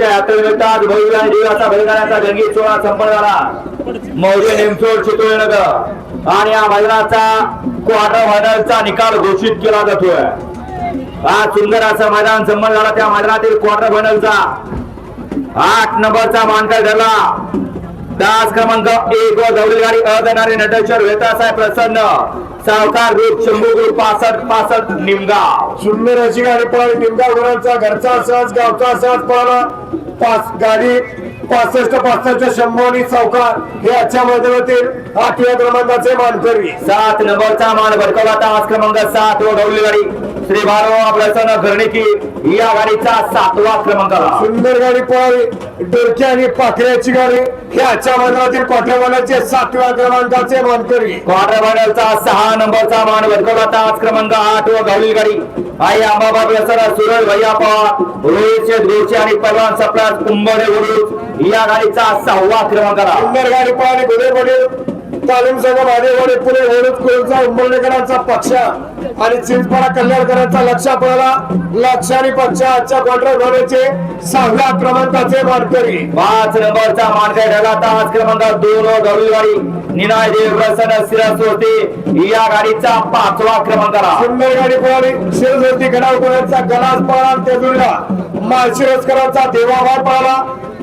यात्रेनिमित्त आज आणि देवाचा बैलगाड्याचा जंगी सोहळा संपन्न झाला. मौजे नेमसोड चितोळे आणि या मैदानाचा क्वार्टर फायनलचा निकाल घोषित केला जातोय. हा सुंदर असं मैदान संपन्न झाला. त्या मैदानातील क्वार्टर फायनलचा आठ नंबरचा मानकर ठरला दास क्रमांक एक व गवळी गाडी अ देणारे नटेश्वर वेतासाहेब प्रसन्न सावकार ग्रुप शंभू ग्रुप पासष्ट पासष्ट निमगाव. सुंदर अशी गाडी पळाली निमगाव गुरांचा घरचा सहज गावचा सहज पळाला. पाच गाडी पासष्ट पासष्ट शंभर आणि चौकार हे आजच्या मैदानातील आठव्या क्रमांकाचे मानकरी. सात नंबरचा मान भडकवला तास क्रमांक सात व गवळी गाडी. श्री बारो प्रसन्न घरणीकी या गाडीचा सातवा क्रमांक. आला. सुंदर गाडी पळाली. डोरक्या आणि पाखऱ्याची गाडी. हे आजच्या मैदानातील कोठ्यावाल्याचे सातव्या क्रमांकाचे मानकरी. क्वार्टर फायनलचा सहा नंबरचा मान भडकवला तास क्रमांक आठ व गवळी गाडी. आई अंबाबाई प्रसन्न सुरज भैया पवार रोहित शेठ गोडसे आणि परवान सप्लास कुंभडे गुरु या गाडीचा सहावा क्रमांक. आला. सुंदर गाडी पळाली. गुन्हेपडे तालीम संघ भाडेवाडे पुणे वडूद कुळचा उंबरडेकरांचा पक्ष आणि चिंचपाडा कल्याणकरांचा लक्ष पळाला लक्ष आणि पक्ष आजच्या क्वार्टर फायनलचे सहाव्या क्रमांकाचे मानकरी पाच नंबरचा मानकरी ठरला तास क्रमांक दोन गवळी गाडी निनाय देव प्रसन्न सिरस होते या गाडीचा पाचवा क्रमांक. सुंदर गाडी पळाली शिरजोती गडावकरांचा गलास पळाला तेजुरीला माळशिरसकरांचा देवाभार पळाला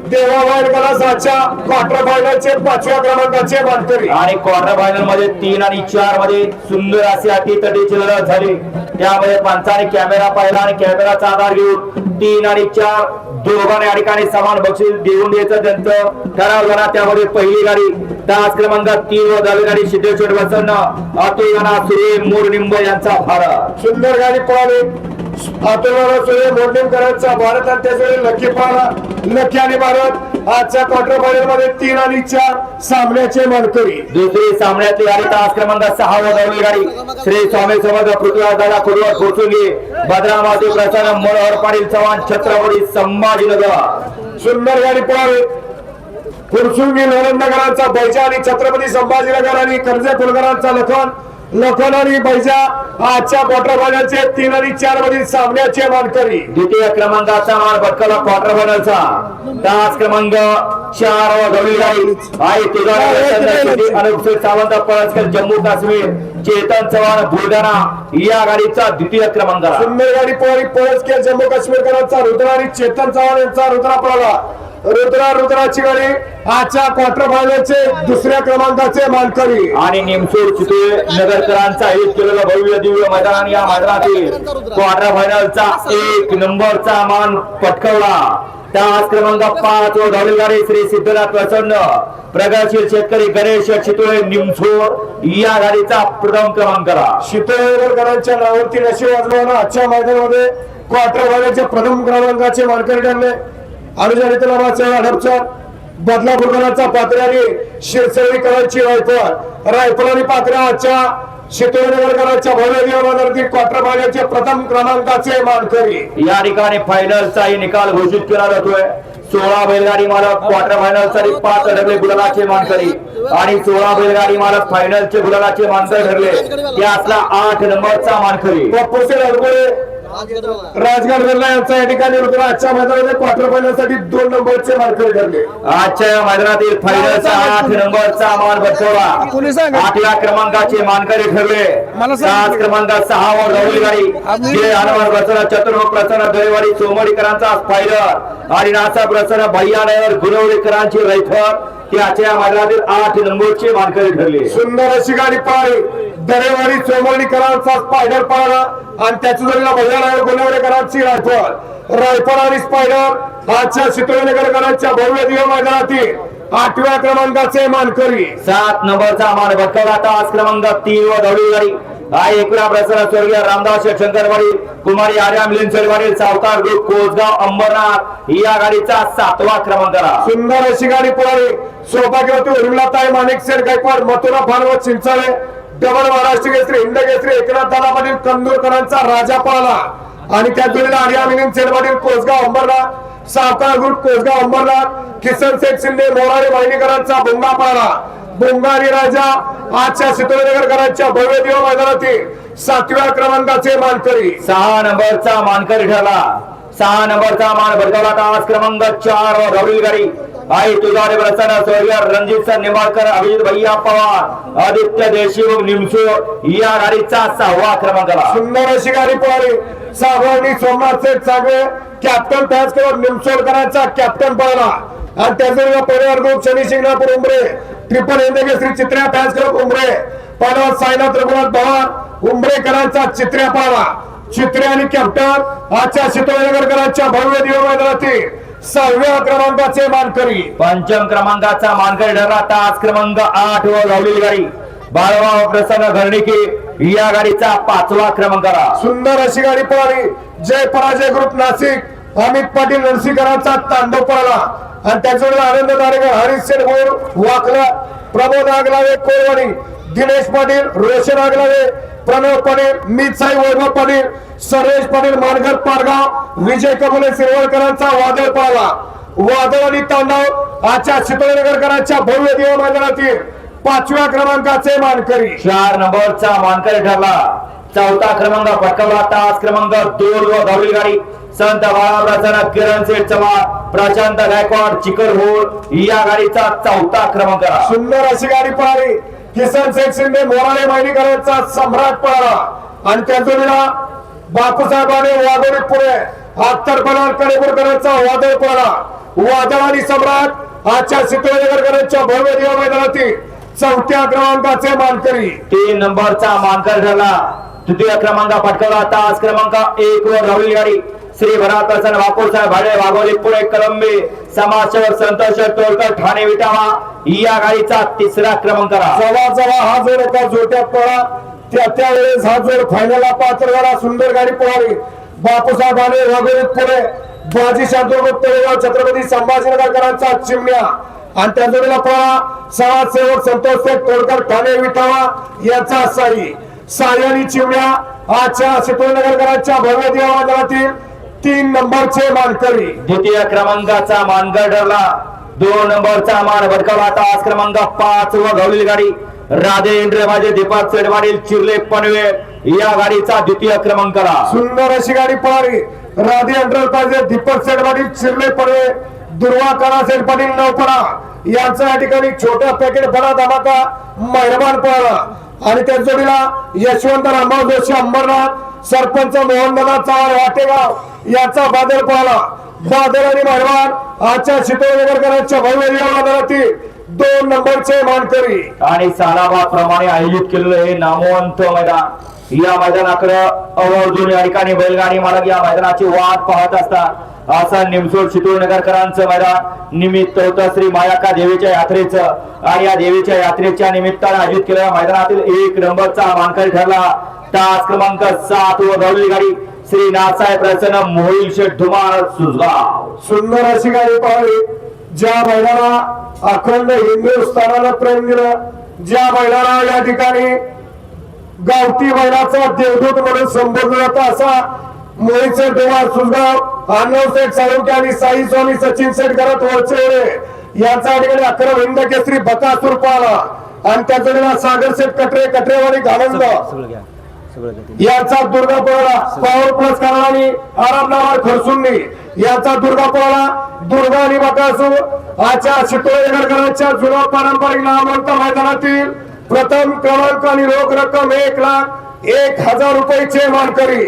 देवाभार गलास आजच्या क्वार्टर फायनलचे पाचव्या क्रमांकाचे मानकरी. आणि क्वार्टर फायनलमध्ये तीन आणि चारमध्ये सुंदर अशी अटीतटीची लढत झाली. त्यामध्ये पंचाने कॅमेरा पाहिला आणि कॅमेराचा आधार घेऊन तीन आणि चार दोघांनी या ठिकाणी समान बक्षीस देऊन द्यायचं त्यांचं. ठराव झाला त्यामध्ये पहिली गाडी तास क्रमांक तीन व दहावी गाडी सिद्धेश्वर प्रसन्न अतुल गणा सूर्य मोरनिंब यांचा भारत. सुंदर गाडी पळाली. अतुलवाला सूर्य मोडणीकरांचा भारत आणि त्याच्यावेळी लकी पळाला लकी आणि भारत. आजच्या क्वार्टर फायनलमध्ये तीन आणि चार सामन्याचे मानकरी. दुसरी सामन्यातली गाडी तास क्रमांक सहा व दहावी गाडी. श्री स्वामी समर्थ पृथ्वीराज दादा खुडवर पोचवली भद्रामाती प्रसन्न मनोहर पाटील चव्हाण छत्रपती संभाजीनगर. सुंदर गाडी पळाली. फुरसुंगी लोणंदकरांचा बैजा आणि छत्रपती संभाजीनगर आणि कर्जे फुलकरांचा लखन. लखन आणि बैजा आजच्या क्वार्टर फायनलचे तीन आणि चार मधील सामन्याचे मानकरी. द्वितीय क्रमांकाचा मान भटकला क्वार्टर फायनलचा तास क्रमांक चार व गवळी गाडी आहे तिघांनी अनुपसित सावंत पळसकर जम्मू काश्मीर चेतन चव्हाण बुलढाणा या गाडीचा द्वितीय क्रमांक. सुंदर गाडी पळाली पळस के जम्मू काश्मीरकरांचा रुद्र आणि चेतन चव्हाण यांचा रुद्रा पळाला रुद्रा रुद्राची गाडी आजच्या क्वार्टर फायनलचे दुसऱ्या क्रमांकाचे मानकरी. आणि निमसोड चितळे नगरकरांचा एक केलेला भव्य दिव्य मैदान या मैदानातील क्वार्टर फायनलचा एक नंबरचा मान पटकवला. तास क्रमांक पाच व धावली गाडी श्री सिद्धनाथ प्रसन्न प्रगतशील शेतकरी गणेश चितळे निमसोड या गाडीचा प्रथम क्रमांक आला. शीतळकरांच्या नावावरती नशी वाजवणं आजच्या मैदानामध्ये क्वार्टर फायनलचे प्रथम क्रमांकाचे मानकरी ठरले. अनुजनित नावाचा हडपचा बदलापूरकरांचा पात्र्याने शिरसळीकरांची रायफल. रायफल आणि पात्र्या आजच्या भव्य क्वार्टर फायनलचे प्रथम क्रमांकाचे मानकरी. या ठिकाणी फायनलचाही निकाल घोषित केला जातोय. सोळा बैलगाडी मालक क्वार्टर फायनलसाठी पाच ठरले गुलालाचे मानकरी. आणि सोळा बैलगाडी मालक फायनलचे गुलालाचे मानकरी ठरले. त्यातला आठ नंबरचा मानकरी. राजगड बिर्ला यांचा या ठिकाणी रुद्र आजच्या मैदानामध्ये क्वार्टर फायनलसाठी दोन नंबरचे मानकरी ठरले आजच्या या मैदानातील फायनलचा आठ नंबरचा मान बसवला. आठव्या क्रमांकाचे मानकरी ठरले. सात क्रमांक सहा वर रवली गाडी. जे हनुमान प्रसन्न चतुर्मुख प्रसन्न दरेवाडी सोमडीकरांचा स्पायडर आणि नासा प्रसन्न भैयानगर गुरवडीकरांची रैफल त्याच्या या मैदानातील आठ नंबरचे मानकरी ठरले सुंदर अशी गाडी पळाली दरेवाडी चोमर्डीकरांचा स्पायडर पळाला. आणि त्याच्या जोडीला भैयानगर गुन्हेगारीकरांची रायफल. रायफल आणि स्पायडर आजच्या चित्रनगरकरांच्या भव्य दिव्य मैदानातील आठव्या क्रमांकाचे मानकरी. सात नंबरचा मान भटकवला तास क्रमांक तीन व दौडी गाडी आई एकविरा प्रसन्न स्वर्गीय रामदास शंकरवाडी कुमारी आर्या मिलिंद मिलिंदवाडी सावकार ग्रुप कोसगाव अंबरनाथ या गाडीचा सातवा क्रमांक आला. सुंदर अशी गाडी पळाली. सौभाग्यवती उर्मिलाताई माणिक शेर गायकवाड मथुरा फानवत चिंचाळे डबल महाराष्ट्र केसरी हिंद केसरी एकनाथ दादा पाटील कंदूरकरांचा राजा पळाला. आणि त्या जोडीला आर्या मिलिंद शेरवाडील कोसगाव अंबरनाथ सावकार ग्रुप कोसगाव अंबरनाथ किसन शेख शिंदे मोरारी वाहिनीकरांचा बोंगा पळाला. बोंगारी राजा आजच्या सिद्धनगरकरांच्या भव्य दिव मैदानातील सातव्या क्रमांकाचे मानकरी. सहा नंबरचा मानकरी ठरला. सहा नंबरचा मान भडकवला तास क्रमांक चार व गाडी आई तुझारे प्रसन्न स्वर्गीय रणजित सर निंबाळकर अभिजित भैया पवार आदित्य देशमुख निमसो या गाडीचा सहावा क्रमांकाला. सुंदर अशी गाडी पळाली. सावरणी सोमनाथ सेठ चांगले कॅप्टन फॅन्स करून निमसोडकरांचा कॅप्टन पळाला. आणि त्याचे परिवार ग्रुप शनी शिंगणापूर उमरे। ट्रिपल हिंदके श्री चित्र्या फॅन्स क्लब उमरे। पालव साईनाथ रघुनाथ पवार उमरेकरांचा चित्र्या पळाला चित्रे आणि कॅप्टन आजच्या शितोळेकरांच्या भव्य दिव मैदानातील सहाव्या क्रमांकाचे मानकरी। पंचम क्रमांकाचा मानकरी ठरला तास क्रमांक आठ व धावलेली गाडी। बाळवा प्रसन्न घरणिके या गाडीचा पाचवा क्रमांकाला सुंदर अशी गाडी पळाली. जय पराजय ग्रुप नाशिक. अमित पाटील नरसीकरांचा तांडव पळाला. आणि त्याच्यावर आनंद नारेकर हरीश शेरगोर वाकला. प्रमोद आगलावे कोरवाडी दिनेश पाटील रोशन आगलावे. प्रणव पाटील मीतसाई वैभव पाटील. सरेश पाटील मानगर पारगाव. विजय कबुले शिरवळकरांचा वादळ पळाला वादळ आणि तांडव आजच्या चितळनगरकरांच्या भव्य देव मैदानातील पाचव्या क्रमांकाचे मानकरी. चार नंबरचा मानकरी ठरला. चौथा क्रमांक पटकावला. तास क्रमांक दोन व धावली गाडी. संत बाळाप्रसन्न किरण सेठ चव्हाण प्रशांत गायकवाड चिकल होळ या गाडीचा चौथा क्रमांक सुंदर अशी गाडी पळाली किसन शेख शिंदे मोराळे मायनीकरांचा सम्राट पळाला आणि त्या जोडीला बापूसाहेब आणि वाघोडी पुढे अख्तर पलाल कडेपूरकरांचा वादळ पळाला वादळ आणि सम्राट आजच्या सिद्धेकरांच्या भव्य दिवा मैदानातील चौथ्या क्रमांकाचे मानकरी. तीन नंबरचा मानकर ठरला. तृतीय क्रमांक पटकावला तास क्रमांक एक वर राहुल गाडी. श्री भरात प्रसन्न बापूसाहेब भाडे वाघोली पुणे कलंबे समाजसेवक संतोष तोडकर ठाणे विटावा. या गाडीचा तिसरा क्रमांक जवा जवा हा जोड एका जोट्यात पळा. त्या त्यावेळेस हा जोड फायनलला पात्र झाला सुंदर गाडी पळाली. बापूसाहेब आणि वाघोली पुणे. बाजी शांतुगुप्त तळेगाव छत्रपती संभाजीनगरकरांचा चिमण्या. आणि त्या जोडीला पळा. समाजसेवक संतोष शेठ ठाणे विटावा यांचा साई. आणि चिमण्या आजच्या सिद्धोनगरकरांच्या भव्य देवातील तीन नंबरचे मानकरी. द्वितीय क्रमांकाचा मानकर ठरला. दोन नंबरचा मान भडकावला तास क्रमांक पाच व धावलेली गाडी. राधे इंद्रबाजे दीपक चेडवाडील चिरले पनवेल या गाडीचा द्वितीय क्रमांकाला. सुंदर अशी गाडी पळाली. राधी अंडर पाहिजे दीपक पाटील चिरले पडवे दुर्वा करा सेठ पाटील नवपडा यांचा या ठिकाणी छोटा पॅकेट बडा धमाका मेहरबान पळाला. आणि त्या जोडीला यशवंत रामभाऊ जोशी अंबरनाथ सरपंच मोहनदादा चव्हाण वाटेगाव यांचा बादल पळाला बादल आणि मेहरबान आजच्या शितोळेकरांच्या भव्य बाजारातील दोन नंबरचे मानकरी. आणि सालाबाद प्रमाणे आयोजित केलेलं हे नामवंत मैदान. या मैदानाकडे अवर्जून या ठिकाणी बैलगाडी मालक या मैदानाची वाट पाहत असतात. असा निमसोड चितूरनगरकरांचं मैदान निमित्त होतं श्री मायाका देवीच्या यात्रेचं. आणि या देवीच्या यात्रेच्या निमित्ताने आयोजित केलेल्या मैदानातील एक नंबरचा मानकरी ठरला. तास क्रमांक सात व धावलेली गाडी श्री नाथसाहेब प्रसन्न मोहिल शेठ धुमाळ सुजगाव. सुंदर अशी गाडी पाहिली. ज्या बैलाला अखंड हिंदुस्थानाला प्रेम दिलं ज्या बैलाला या ठिकाणी गावठी बैलाचा देवदूत म्हणून संबोधलं जातं असा मोहित शेठ धुमाळ सुजगाव अण्णव शेठ साळुंके आणि साई स्वामी सचिन शेठ करत वरचे यांचा ठिकाणी अक्रम हिंद केसरी बकासूर पाला. आणि त्याच्या सागर शेठ कटरे कटरेवाडी घालंद याचा दुर्गा पळाला पॉवर प्लस करानी आरामनावर खरसुंनी याचा दुर्गा पळाला दुर्गा आणि बकासूर. आजच्या शितोळेकरांच्या जुना पारंपरिक नामवंत मैदानातील प्रथम क्रमांक आणि रोख रक्कम एक लाख एक हजार रुपयाचे मानकरी.